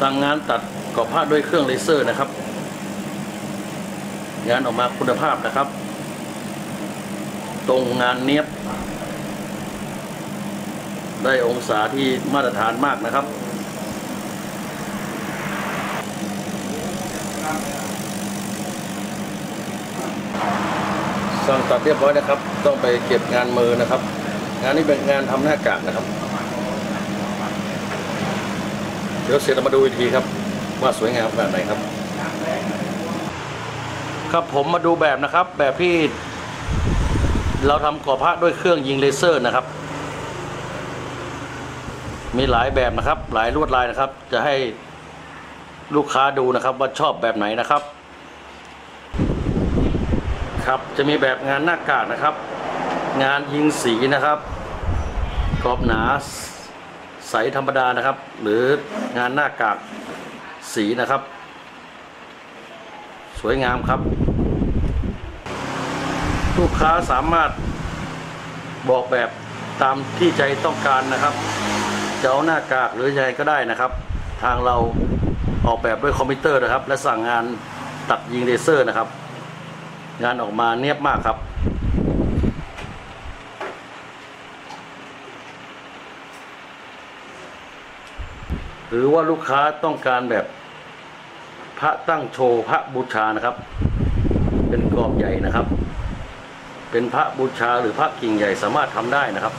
สั่งงานตัดกรอผ้าด้วยเครื่องเลเซอร์นะครับ งานออกมาคุณภาพนะครับ ตรงงานเนี้ยบ ได้องศาที่มาตรฐานมากนะครับ สั่งตัดเรียบร้อยนะครับ ต้องไปเก็บงานมือนะครับ งานนี้เป็นงานทำหน้ากากนะครับ เดี๋ยวเสร็จเรามาดูอีกทีครับ ว่าสวยงามขนาดไหนครับ ครับผมมาดูแบบนะครับ แบบที่เราทำก่อพระด้วยเครื่องยิงเลเซอร์นะครับ มีหลายแบบนะครับ หลายลวดลายนะครับ จะให้ลูกค้าดูนะครับว่าชอบแบบไหนนะครับ ครับจะมีแบบงานหน้ากากนะครับ งานยิงสีนะครับกรอบหนา ใสธรรมดานะครับ หรืองานหน้ากากสีนะครับ สวยงามครับ ลูกค้าสามารถบอกแบบตามที่ใจต้องการนะครับ จะเอาหน้ากากหรือยังไงก็ได้นะครับ ทางเราออกแบบด้วยคอมพิวเตอร์นะครับ และสั่งงานตัดยิงเลเซอร์นะครับ งานออกมาเนียบมากครับ หรือว่าลูกค้าต้องการแบบพระตั้งโชว์พระบูชานะครับ เป็นกรอบใหญ่นะครับ เป็นพระบูชาหรือพระกิ่งใหญ่สามารถทำได้นะครับ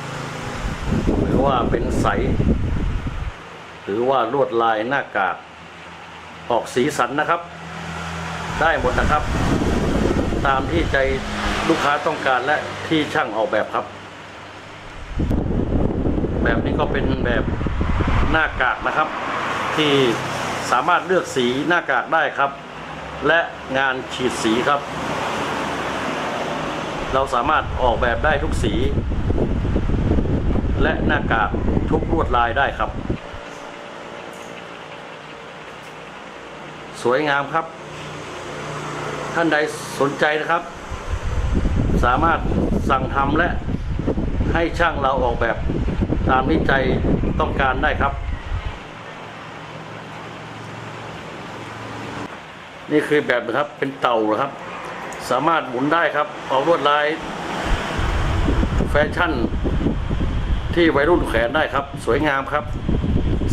หรือว่าเป็นใส หรือว่าลวดลายหน้ากากออกสีสันนะครับ ได้หมดนะครับ ตามที่ใจลูกค้าต้องการและที่ช่างออกแบบครับ แบบนี้ก็เป็นแบบ หน้ากากนะครับ ที่สามารถเลือกสีหน้ากากได้ครับ และงานฉีดสีครับ เราสามารถออกแบบได้ทุกสี และหน้ากากทุกลวดลายได้ครับ สวยงามครับ ท่านใดสนใจนะครับ สามารถสั่งทำและให้ช่างเราออกแบบ ตามที่ใจต้องการได้ครับ นี่คือแบบนะครับเป็นเต่านะครับ สามารถหมุนได้ครับออกลวดลาย แฟชั่น ที่วัยรุ่นแขนได้ครับ สวยงามครับ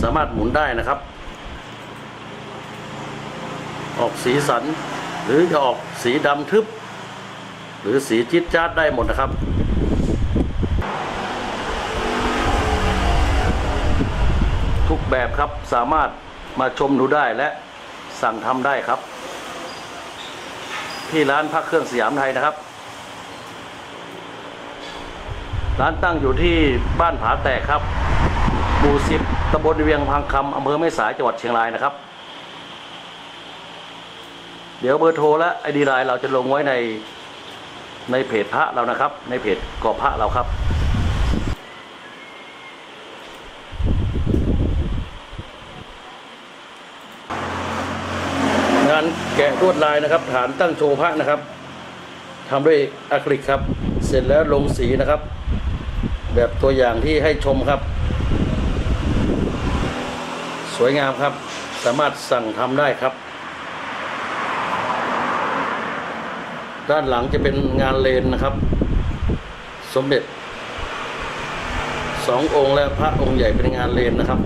สามารถหมุนได้นะครับ ออกสีสัน หรือจะออกสีดำทึบ หรือสีจิ๊ดจ๊าดได้หมดนะครับ ทุก แบบครับสามารถมาชมดูได้และสั่งทำได้ครับ ที่ร้านพระเครื่องสยามไทยนะครับ ร้านตั้งอยู่ที่บ้านผาแตกครับหมู่สิบตำบลเวียงพังคำอำเภอแม่สายจังหวัดเชียงรายนะครับ เดี๋ยวเบอร์โทรและไอดีไลน์เราจะลงไว้ในในเพจพระเรานะครับ ในเพจกอบพระเราครับานแกะลวดลายนะครับ ฐานตั้งโชว์พระนะครับทำด้วยอะคริลิกครับ เสร็จแล้วลงสีนะครับ แบบตัวอย่างที่ให้ชมครับ สวยงามครับ สามารถสั่งทำได้ครับ ด้านหลังจะเป็นงานเลนนะครับ สมเด็จสององค์และพระองค์ใหญ่เป็นงานเลนนะครับ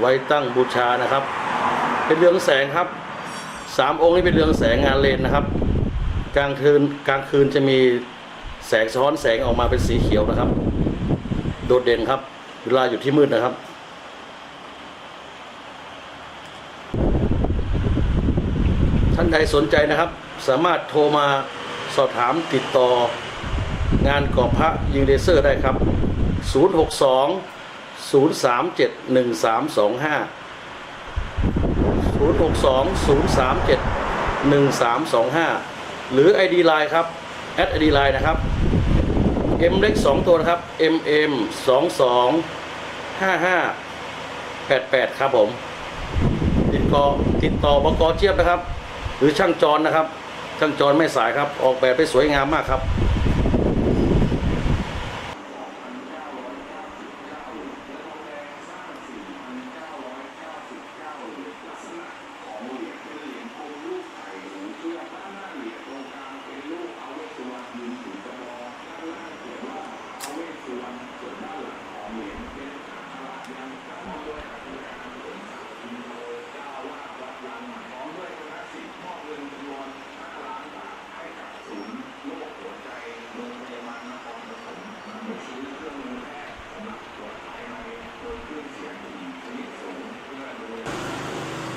ไว้ตั้งบูชานะครับ เป็นเรืองแสงครับสามองค์นี้เป็นเรืองแสงงานเลนนะครับ กลางคืนกลางคืนจะมีแสงสะท้อนแสงออกมาเป็นสีเขียวนะครับ โดดเด่นครับเวลาอยู่ที่มืดนะครับท่านใดสนใจนะครับ สามารถโทรมาสอบถามติดต่อ งานก่อพระยิงเลเซอร์ได้ครับ 062 037 1325 062 037 1325หรือ ID Line ครับแอด ID Line นะครับ M เล็ก2ตัวนะครับ MM 22 55 88ครับผม ติดต่อติดต่อบกเจี๊ยบนะครับ หรือช่างจรนะครับ ช่างจรไม่สายครับ ออกแบบได้สวยงามมากครับ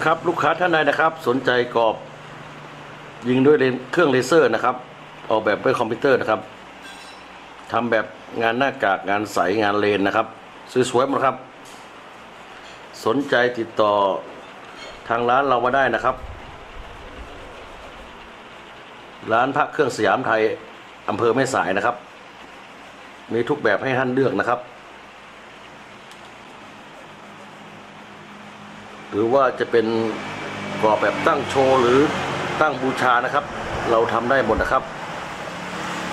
ครับลูกค้าท่านใดนะครับ สนใจกรอบ ยิงด้วยเลนเครื่องเลเซอร์นะครับ ออกแบบด้วยคอมพิวเตอร์นะครับทำแบบงานหน้ากากงานใสงานเลนนะครับสวยๆหมดครับ สนใจติดต่อทางร้านเรามาได้นะครับ ร้านพระเครื่องสยามไทยอำเภอแม่สายนะครับ มีทุกแบบให้ท่านเลือกนะครับ หรือว่าจะเป็นกรอบแบบตั้งโชว์หรือตั้งบูชานะครับ เราทำได้หมดนะครับ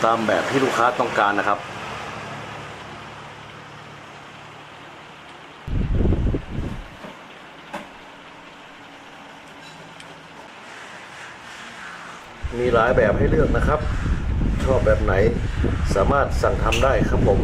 ตามแบบที่ลูกค้าต้องการนะครับมีหลายแบบให้เลือกนะครับ ชอบแบบไหนสามารถสั่งทำได้ครับผม